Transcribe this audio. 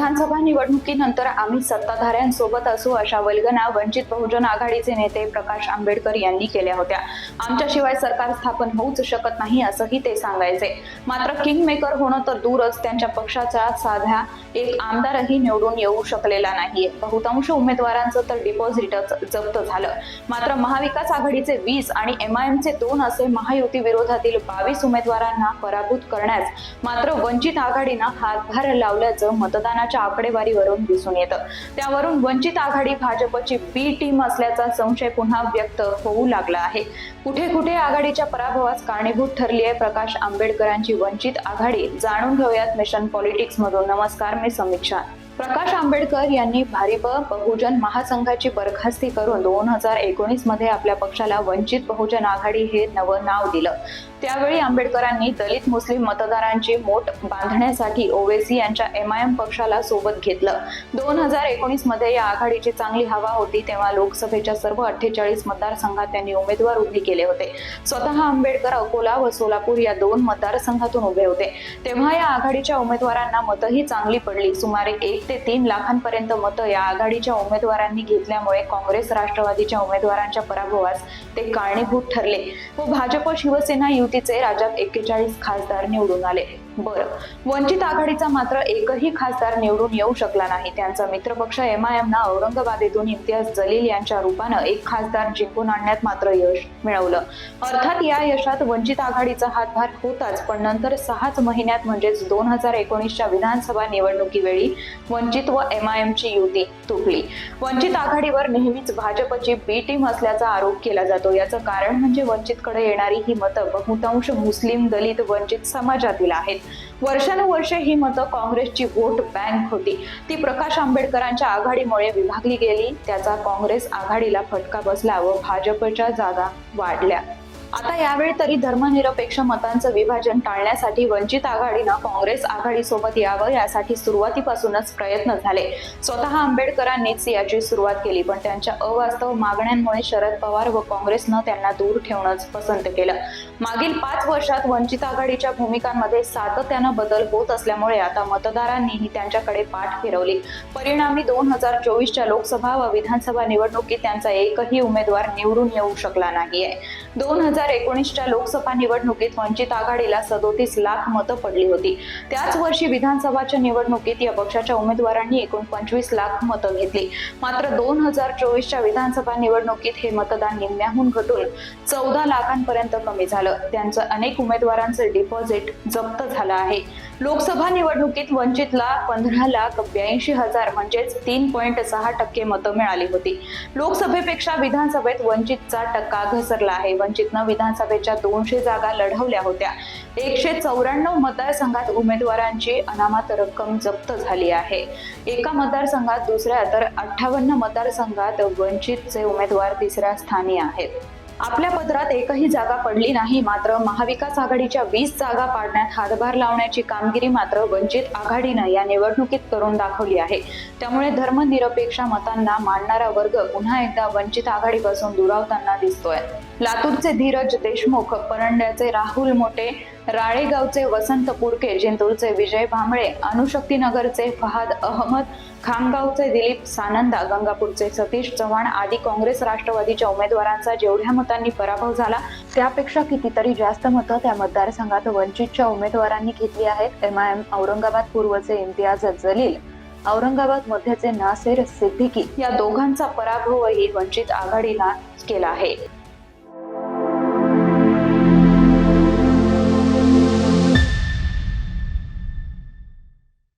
विधानसभा निवडणुकीनंतर आम्ही सत्ताधाऱ्यांसोबत असू अशा वल्गना वंचित बहुजन आघाडीचे नेते प्रकाश आंबेडकर यांनी केल्या होत्या. आमच्याशिवाय सरकार स्थापन होऊच शकत नाही असंही ते सांगायचे. मात्र किंग मेकर होणं तर दूरच त्यांच्या पक्षाचा साध्या एक आमदारही निवडून येऊ शकलेला नाहीये. बहुतांश उमेदवारांचं तर डिपॉझिटच जप्त झालं. मात्र महाविकास आघाडीचे वीस आणि एमआयएमचे दोन असे महायुती विरोधातील बावीस उमेदवारांना पराभूत करण्यास मात्र वंचित आघाडीनं हातभार लावल्याचं मतदानाच्या आकडेवारीवरून दिसून येतं. त्यावरून वंचित आघाडी भाजपची बी टीम असल्याचा संशय पुन्हा व्यक्त होऊ लागला आहे. कुठे कुठे आघाडीच्या पराभवास कारणीभूत ठरली आहे प्रकाश आंबेडकरांची वंचित आघाडी? जाणून घेऊयात मिशन पॉलिटिक्स मधून नमस्कार मी समीक्षा. प्रकाश आंबेडकर यांनी भारिप बहुजन महासंघाची बरखास्ती करून दोन हजार एकोणीसमध्ये आपल्या पक्षाला वंचित बहुजन आघाडी हे नवं नाव दिलं. त्यावेळी आंबेडकरांनी दलित मुस्लिम मतदारांची मोट बांधण्यासाठी ओवेसी यांच्या एम आय एम पक्षाला सोबत घेतलं. दोन हजार एकोणीसमध्ये या आघाडीची चांगली हवा होती तेव्हा लोकसभेच्या सर्व अठ्ठेचाळीस मतदारसंघात त्यांनी उमेदवार उभे केले होते. स्वतः आंबेडकर अकोला व सोलापूर या दोन मतदारसंघातून उभे होते. तेव्हा या आघाडीच्या उमेदवारांना मतही चांगली पडली. सुमारे एक ते तीन लाखांपर्यंत मतं या आघाडीच्या उमेदवारांनी घेतल्यामुळे काँग्रेस राष्ट्रवादीच्या उमेदवारांच्या पराभवास ते कारणीभूत ठरले. व भाजप शिवसेना युतीचे राज्यात एक्केचाळीस खासदार निवडून आले. बरं. वंचित आघाडीचा मात्र एकही खासदार निवडून येऊ शकला नाही. त्यांचा मित्रपक्ष एमआयएमनं औरंगाबाद इम्तियाज जलील यांच्या रूपानं एक खासदार जिंकून आणण्यात मात्र यश मिळवलं. अर्थात या यशात वंचित आघाडीचा हातभार होताच पण नंतर सहाच महिन्यात म्हणजेच दोन हजार एकोणीसच्या विधानसभा निवडणुकीवेळी वंचित व एमआयएमची युती तुटली. वंचित आघाडीवर नेहमीच भाजपची बी टीम असल्याचा आरोप केला जातो. याचं कारण म्हणजे वंचितकडे येणारी ही मतं बहुतांश मुस्लिम दलित वंचित समाजातील आहेत. वर्षानुवर्षे ही मतं काँग्रेसची वोट बँक होती. ती प्रकाश आंबेडकरांच्या आघाडीमुळे विभागली गेली. त्याचा काँग्रेस आघाडीला फटका बसला व भाजपच्या जागा वाढल्या. आता यावेळी तरी धर्मनिरपेक्ष मतांचं विभाजन टाळण्यासाठी वंचित आघाडीनं काँग्रेस आघाडीसोबत यावं यासाठी सुरुवातीपासूनच प्रयत्न झाले. स्वतः आंबेडकरांनीच याची सुरुवात केली पण त्यांच्या अवास्तव मागण्यांमुळे शरद पवार व काँग्रेसनं त्यांना दूर ठेवणंच पसंत केलं. मागील पाच वर्षात वंचित आघाडीच्या भूमिकांमध्ये सातत्यानं बदल होत असल्यामुळे आता मतदारांनीही त्यांच्याकडे पाठ फिरवली. परिणामी दोन हजार चोवीसच्या लोकसभा व विधानसभा निवडणुकीत त्यांचा एकही उमेदवार निवडून येऊ शकला नाहीये. दोन हजार एकोणीसच्या लोकसभा निवडणुकीत वंचित आघाडीला सदोतीस लाख मतं पडली होती. त्याच वर्षी विधानसभाच्या निवडणुकीत या पक्षाच्या उमेदवारांनी एकूण पंचवीस लाख मतं घेतली. मात्र दोन हजार चोवीसच्या विधानसभा निवडणुकीत हे मतदान निम्म्याहून घटून चौदा लाखांपर्यंत कमी झालं. त्यांचं अनेक उमेदवारांचं डिपॉझिट जप्त झालं आहे. लोकसभा निवडणुकीत वंचितला पंधरा लाख ब्याऐंशी हजार म्हणजेच तीन पॉईंट सहा टक्के मतं मिळाली होती. लोकसभेपेक्षा विधानसभेत वंचितचा टक्का घसरला आहे. वंचितनं विधानसभेच्या दोनशे जागा लढवल्या होत्या. एकशे चौऱ्याण्णव मतदारसंघात उमेदवारांची अनामत रक्कम जप्त झाली आहे. एका मतदारसंघात दुसऱ्या तर अठ्ठावन्न मतदारसंघात वंचितचे उमेदवार तिसऱ्या स्थानी आहेत. आपल्या पत्रात एकही जागा पडली नाही मात्र महाविकास आघाडीच्या वीस जागा पाडण्यात हातभार लावण्याची कामगिरी मात्र वंचित आघाडीनं या निवडणुकीत करून दाखवली आहे. त्यामुळे धर्मनिरपेक्ष मतांना मानणारा वर्ग पुन्हा एकदा वंचित आघाडीपासून दुरावताना दिसतोय. लातूरचे धीरज देशमुख परंड्याचे राहुल मोटे राळेगावचे वसंत पुरके जिंतूरचे विजय भांबळे अनुशक्तीनगरचे फहाद अहमद खामगावचे दिलीप सानंदा गंगापूरचे सतीश चव्हाण आदी काँग्रेस राष्ट्रवादीच्या उमेदवारांचा जेवढ्या मतांनी पराभव झाला त्यापेक्षा कितीतरी जास्त मतं त्या मतदारसंघात वंचितच्या उमेदवारांनी घेतली आहेत. एम आयम औरंगाबाद पूर्वचे इम्तियाज जलील औरंगाबाद मध्यचे नासेर सिद्दीकी या दोघांचा पराभवही वंचित आघाडीला केला आहे.